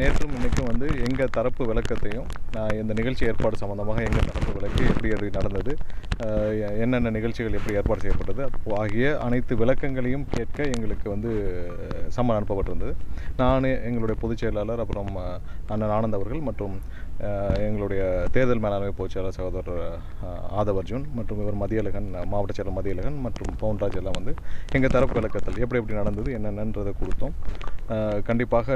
நேற்றும் இன்றைக்கும் வந்து எங்கள் தரப்பு விளக்கத்தையும் நான் இந்த நிகழ்ச்சி ஏற்பாடு சம்மந்தமாக எங்கள் தரப்பு விளக்கு எப்படி எப்படி நடந்தது என்னென்ன நிகழ்ச்சிகள் எப்படி ஏற்பாடு செய்யப்பட்டது ஆகிய அனைத்து விளக்கங்களையும் கேட்க எங்களுக்கு வந்து சம்மன் அனுப்பப்பட்டிருந்தது. நான் எங்களுடைய பொதுச் செயலாளர் அப்புறம் அண்ணன் ஆனந்த் அவர்கள் மற்றும் எங்களுடைய தேர்தல் மேலாண்மை பொதுச் செயலாளர் சகோதரர் ஆதவ் அர்ஜுன் மற்றும் இவர் மதியழகன் மாவட்ட செயலர் மதியழகன் மற்றும் பவுன்ராஜ் எல்லாம் வந்து எங்கள் தரப்பு விளக்கத்தில் எப்படி எப்படி நடந்தது என்னென்னன்றதை கொடுத்தோம். கண்டிப்பாக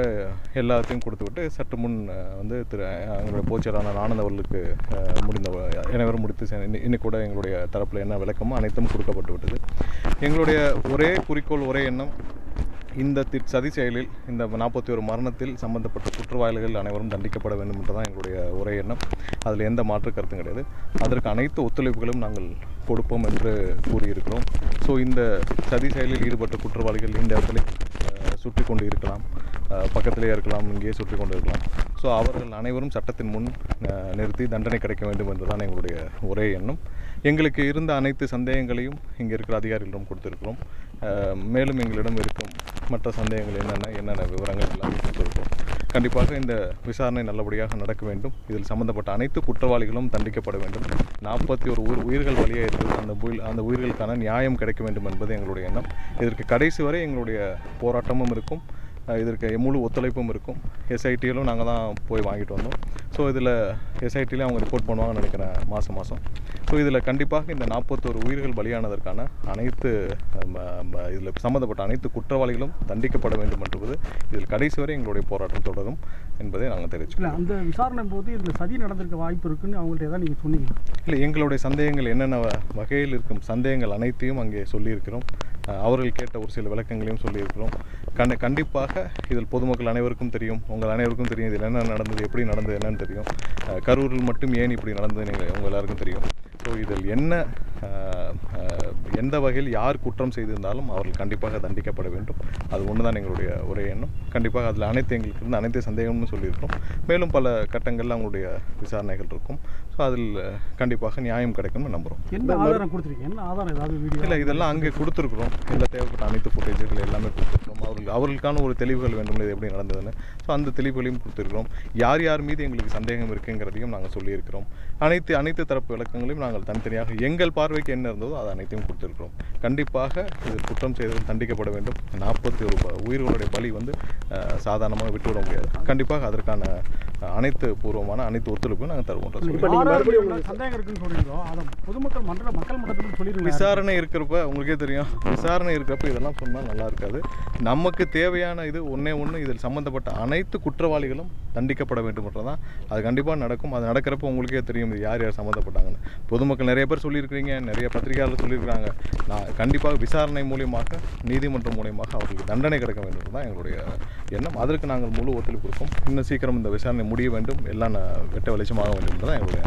எல்லாத்தையும் கொடுத்துவிட்டு சற்று முன் வந்து திரு எங்களுடைய பொதுச்செயலாளர் ஆனந்த் அவர்களுக்கு முடிந்த அனைவரும் முடித்து செ- கூட எங்களுடைய தரப்பில் என்ன விளக்கமோ அனைத்தும் கொடுக்கப்பட்டு விட்டது எங்களுடைய ஒரே குறிக்கோள் ஒரே எண்ணம் இந்த தி சதி செயலில் இந்த நாற்பத்தி ஒரு மரணத்தில் சம்பந்தப்பட்ட குற்றவாளிகள் அனைவரும் தண்டிக்கப்பட வேண்டும் என்றுதான் எங்களுடைய ஒரே எண்ணம். அதில் எந்த மாற்று கருத்தும் கிடையாது. அதற்கு அனைத்து ஒத்துழைப்புகளும் நாங்கள் கொடுப்போம் என்று கூறியிருக்கிறோம். ஸோ இந்த சதி செயலில் ஈடுபட்ட குற்றவாளிகள் இந்த இடத்துல சுற்றி கொண்டு இருக்கலாம் பக்கத்திலே இருக்கலாம் இங்கேயே சுற்றி கொண்டு இருக்கலாம் ஸோ அவர்கள் அனைவரும் சட்டத்தின் முன் நிறுத்தி தண்டனை கிடைக்க வேண்டும் என்றுதான் எங்களுடைய ஒரே எண்ணம். எங்களுக்கு இருந்த அனைத்து சந்தேகங்களையும் இங்கே இருக்கிற அதிகாரிகளிடம் கொடுத்துருக்கிறோம். மேலும் எங்களிடம் இருக்கும் மற்ற சந்தேகங்கள் என்னென்ன என்னென்ன விவரங்கள் எல்லாம் கொடுத்துருக்கோம் கண்டிப்பாக இந்த விசாரணை நல்லபடியாக நடக்க வேண்டும். இதில் சம்பந்தப்பட்ட அனைத்து குற்றவாளிகளும் தண்டிக்கப்பட வேண்டும். நாற்பத்தி ஒரு உயிர் உயிர்கள் வழியாக இருக்குது அந்த உயிர் அந்த உயிர்களுக்கான நியாயம் கிடைக்க வேண்டும் என்பது எங்களுடைய எண்ணம். இதற்கு கடைசி வரை எங்களுடைய போராட்டமும் இருக்கும். இதற்கு முழு ஒத்துழைப்பும் இருக்கும். எஸ்ஐடியிலும் நாங்கள் தான் போய் வாங்கிட்டு வந்தோம். ஸோ இதில் எஸ்ஐடியிலே அவங்க ரிப்போர்ட் பண்ணுவாங்கன்னு நினைக்கிறேன் மாதம் மாதம் ஸோ இதில் கண்டிப்பாக இந்த நாற்பத்தோரு உயிர்கள் பலியானதற்கான அனைத்து இதில் சம்மந்தப்பட்ட அனைத்து குற்றவாளிகளும் தண்டிக்கப்பட வேண்டும் என்பது இதில் கடைசி வரை எங்களுடைய போராட்டம் தொடரும் என்பதை நாங்கள் இல்லை தெரிவிச்சுக்கிறோம் அந்த விசாரணை போது இதில் சதி நடந்திருக்க வாய்ப்பு இருக்குன்னு அவங்கள்ட்ட ஏதாவது நீங்கள் சொன்னீங்க இல்லை எங்களுடைய சந்தேகங்கள் என்னென்ன வகையில் இருக்கும் சந்தேகங்கள் அனைத்தையும் அங்கே சொல்லியிருக்கிறோம். அவர்கள் கேட்ட ஒரு சில விளக்கங்களையும் சொல்லியிருக்கிறோம். கண்ட கண்டிப்பாக இதில் பொதுமக்கள் அனைவருக்கும் தெரியும். உங்கள் அனைவருக்கும் தெரியும் இதில் என்ன நடந்தது எப்படி நடந்தது என்னன்னு தெரியும். கரூரில் மட்டும் ஏன் இப்படி நடந்தது நீங்கள் உங்கள் எல்லாருக்கும் தெரியும். ஸோ இதில் என்ன எந்த வகையில் யார் குற்றம் செய்திருந்தாலும் அவர்கள் கண்டிப்பாக தண்டிக்கப்பட வேண்டும். அது ஒன்று தான் எங்களுடைய ஒரே எண்ணம். கண்டிப்பாக அதில் அனைத்து எங்களுக்கு இருந்த அனைத்து சந்தேகம்னு சொல்லியிருக்கிறோம். மேலும் பல கட்டங்களில் அவங்களுடைய விசாரணைகள் இருக்கும். ஸோ அதில் கண்டிப்பாக நியாயம் கிடைக்கும்னு நம்புகிறோம் என்ன ஆதாரம் கொடுத்துருக்கீங்க? என்ன ஆதாரம் ஏதாவது வீடியோ? இல்லை இதெல்லாம் அங்கே கொடுத்துருக்குறோம். இல்லை தேவைப்பட்ட அனைத்து ஃபுட்டேஜுகள் எல்லாமே கொடுத்துருக்கோம் அவர்கள் அவர்களுக்கான ஒரு தெளிவுகள் வேண்டும் இது எப்படி நடந்ததுன்னு. ஸோ அந்த தெளிவுகளையும் கொடுத்துருக்கிறோம். யார் யார் மீது எங்களுக்கு சந்தேகம் இருக்குங்கிறதையும் நாங்கள் சொல்லியிருக்கிறோம். அனைத்து அனைத்து தரப்பு விளக்கங்களையும் நாங்கள் தனித்தனியாக எங்கள் பார்வைக்கு என்ன இருந்ததோ அது அனைத்தையும் கொடுத்துருக்கிறோம். கண்டிப்பாக இது குற்றம் செய்தவர்கள் தண்டிக்கப்பட வேண்டும். நாற்பத்தி ஒரு உயிர்களுடைய பலி வந்து சாதாரணமாக விட்டுவிட முடியாது. கண்டிப்பாக அதற்கான அனைத்து பூர்வமான அனைத்து ஒத்துழைப்பையும் நாங்கள் தருவோம் இப்போ நீங்கள் சந்தேகம் இருக்குன்னு சொல்றீங்களோ? அதை பொதுமக்கள் மன்ற மக்கள் மன்றத்தில் சொல்லிடுங்க. விசாரணை இருக்கிறப்ப உங்களுக்கே தெரியும். விசாரணை இருக்கிறப்ப இதெல்லாம் சொன்னால் நல்லா இருக்காது. நமக்கு தேவையான இது ஒன்றே ஒன்று இதில் சம்மந்தப்பட்ட அனைத்து குற்றவாளிகளும் தண்டிக்கப்பட வேண்டும் என்றதான் அது கண்டிப்பாக நடக்கும். அது நடக்கிறப்ப உங்களுக்கே தெரியும் இது யார் யார் சம்மந்தப்பட்டாங்கன்னு. பொதுமக்கள் நிறைய பேர் சொல்லியிருக்கிறீங்க நிறைய பத்திரிகையாளர் சொல்லியிருக்கிறாங்க. நான் கண்டிப்பாக விசாரணை மூலியமாக நீதிமன்றம் மூலியமாக அவர்களுக்கு தண்டனை கிடைக்க வேண்டும் தான் எங்களுடைய எண்ணம். அதற்கு நாங்கள் முழு ஒத்துழைப்பு கொடுப்போம். இன்னும் சீக்கிரம் இந்த விசாரணை முடிய வேண்டும். எல்லாம் வெட்ட வெளிச்சமாக வேண்டும் தான் எங்களுடைய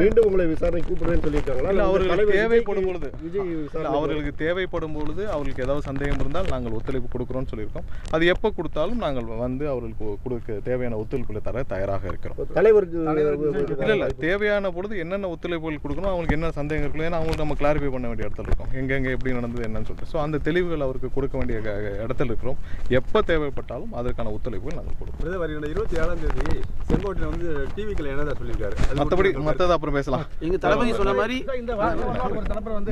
மீண்டும் உங்களை விசாரணை கூப்பிடுறேன்னு சொல்லியிருக்காங்களா? அவர்களுக்கு தேவைப்படும் பொழுது. அவர்களுக்கு தேவைப்படும் பொழுது அவர்களுக்கு ஏதாவது சந்தேகம் இருந்தால் நாங்கள் ஒத்துழைப்பு கொடுக்குறோம்னு சொல்லியிருக்கோம். அது எப்போ கொடுத்தாலும் நாங்கள் வந்து அவர்களுக்கு கொடுக்க தேவையான ஒத்துழைப்புகளை தர தயாராக இருக்கிறோம். தலைவருக்கு இல்ல இல்ல தேவையான பொழுது என்னென்ன ஒத்துழைப்புகள் கொடுக்கணும் அவங்களுக்கு என்ன சந்தேகம் இருக்கணும் ஏன்னா அவங்களுக்கு நம்ம கிளாரிஃபை பண்ண வேண்டிய இடத்துல இருக்கோம். எங்கெங்க எப்படி நடந்தது என்னன்னு சொல்லிட்டு. ஸோ அந்த தெளிவுகள் அவருக்கு கொடுக்க வேண்டிய இடத்துல இருக்கிறோம். எப்போ தேவைப்பட்டாலும் அதற்கான ஒத்துழைப்புகள் நாங்கள் கொடுப்போம். வருகின்ற இருபத்தி ஏழாம் தேதி செங்கோட்டையில் வந்து டிவிக்கில் என்னதான் சொல்லியிருக்காரு. மற்றபடி மற்றதை அப்புறம் பேசலாம். எங்க தளபதி சொன்ன மாதிரி இந்த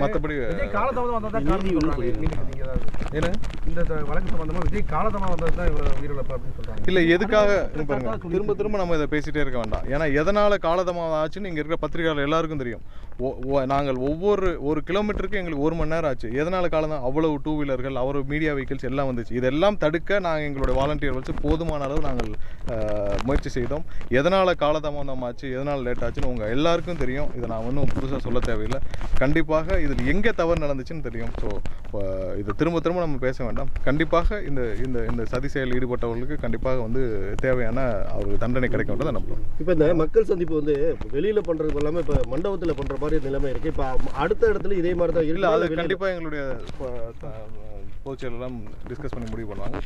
மற்றபடி விஜய் காலதாமதம் வந்ததா என்ன? இந்த வழக்கு சம்பந்தமா விஜய் காலதாமதம் வந்தது தான் இவ்வளவு உயிரிழப்பு அப்படின்னு சொல்றாங்க. இல்ல எதுக்காக பாருங்க திரும்ப திரும்ப நம்ம இதை பேசிட்டே இருக்க வேண்டாம். ஏன்னா எதனால காலதாமதம் ஆச்சுன்னு இங்க இருக்கிற பத்திரிகையாளர் எல்லாருக்கும் தெரியும். நாங்கள் ஒவ்வொரு ஒரு கிலோமீட்டருக்கு எங்களுக்கு ஒரு மணி நேரம் ஆச்சு. எதனால காலம் அவ்வளவு டூ வீலர்கள் அவ்வளவு மீடியா வெஹிக்கிள்ஸ் எல்லாம் வந்துச்சு. இதெல்லாம் தடுக்க நாங்கள் எங்களுடைய வாலண்டியர் வச்சு போதுமான அளவு நாங்கள் முயற்சி செய்தோம். எதனால காலதாமதம் ஆச்சு எதனால லேட் ஆச்சுன்னு உங்க எல்லாருக்கும் தெரியும். இதை நான் ஒன்றும் புதுசாக சொல்ல தேவையில்லை. கண்டிப்பாக இதில் எங்கே தவறு நடந்துச்சுன்னு தெரியும். ஸோ இது திரும்ப திரும்ப நம்ம பேச வேண்டாம். கண்டிப்பாக இந்த இந்த இந்த சதி செயலில் ஈடுபட்டவர்களுக்கு கண்டிப்பாக வந்து தேவையான அவருக்கு தண்டனை கிடைக்கும்ன்றதை நம்புகிறோம் இப்ப இந்த மக்கள் சந்திப்பு வந்து வெளியில பண்றது இல்லாம இப்ப மண்டபத்துல பண்ற மாதிரி நிலைமை இருக்கு. இப்ப அடுத்த இடத்துல இதே மாதிரி தான் இல்லை அது கண்டிப்பாக எங்களுடைய பொதுச்செயலாம் டிஸ்கஸ் பண்ணி முடிவு பண்ணுவாங்க.